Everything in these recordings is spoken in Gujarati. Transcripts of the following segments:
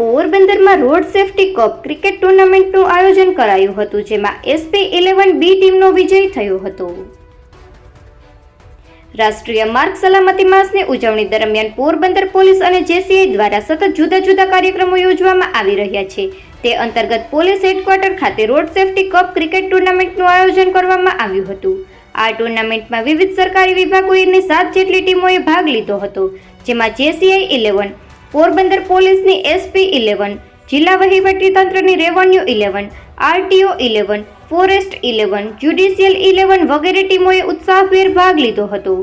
પોરબંદરમાં રોડ સેફટી કપ ક્રિકેટ ટુર્નામેન્ટનું આયોજન કરાયું હતું, જેમાં એસપી ઇલેવન બી ટીમનો વિજય થયો હતો. રાષ્ટ્રીય માર્ગ સલામતી માસની ઉજવણી દરમિયાન પોરબંદર પોલીસ અને જેસીઆઈ દ્વારા સતત જુદા જુદા કાર્યક્રમો યોજવામાં આવી રહ્યા છે. તે અંતર્ગત પોલીસ હેડક્વાર્ટર ખાતે રોડ સેફટી કપ ક્રિકેટ ટુર્નામેન્ટનું આયોજન કરવામાં આવ્યું હતું. આ ટુર્નામેન્ટમાં વિવિધ સરકારી વિભાગોની સાત જેટલી ટીમોએ ભાગ લીધો હતો, જેમાં જેસીઆઈ ઇલેવન પોરબંદર પોલીસની એસપી ઇલેવન જિલ્લા વહીવટીતંત્રની revenue eleven RTO eleven forest eleven judicial eleven વગેરે ટીમોએ ઉત્સાહભેર ભાગ લીધો હતો.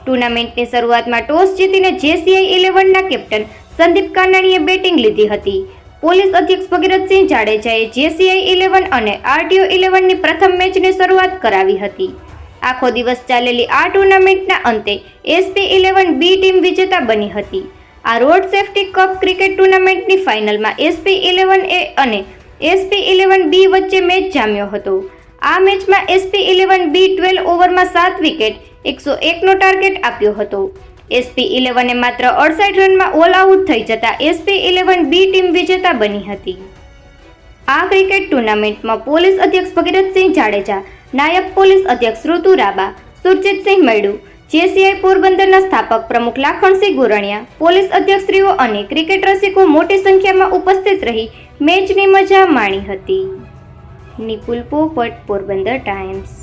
ટુર્નામેન્ટની શરૂઆતમાં ટોસ જીતીને જેસીઆઈ ઇલેવનના કેપ્ટન સંદીપ કાનાણીએ બેટિંગ લીધી હતી. પોલીસ અધ્યક્ષ ભગીરથસિંહ જાડેજાએ જેસીઆઈ ઇલેવન અને આરટીઓ ઇલેવનની પ્રથમ મેચની શરૂઆત કરાવી હતી. આખો દિવસ ચાલેલી આ ટુર્નામેન્ટના અંતે એસપી ઇલેવન બી ટીમ વિજેતા બની હતી. આ રોડ સેફટી કપ ક્રિકેટ ટુર્નામેન્ટની ફાઇનલમાં એસપી ઇલેવન એ અને એસપી ઇલેવન બી વચ્ચે મેચ જામ્યો હતો. આ મેચમાં એસપી ઇલેવન બી ટ્વેલ્વ ઓવરમાં સાત વિકેટ, એકસો એકનો ટાર્ગેટ આપ્યો હતો. એસપી ઇલેવને માત્ર અડસઠ રનમાં ઓલ આઉટ થઈ જતા એસપી ઇલેવન બી ટીમ વિજેતા બની હતી. આ ક્રિકેટ ટુર્નામેન્ટમાં પોલીસ અધ્યક્ષ ભગીરથસિંહ જાડેજા, નાયબ પોલીસ અધ્યક્ષ ઋતુ રાબા, સુરજીતસિંહ મૈડુ જેસીઆઈ પોરબંદરના સ્થાપક પ્રમુખ લાખણસિંહ ગોરણિયા, પોલીસ અધ્યક્ષશ્રીઓ અને ક્રિકેટ રસિકો મોટી સંખ્યામાં ઉપસ્થિત રહી મેચની મજા માણી હતી. નિપુલ પોપટ, પોરબંદર ટાઈમ્સ.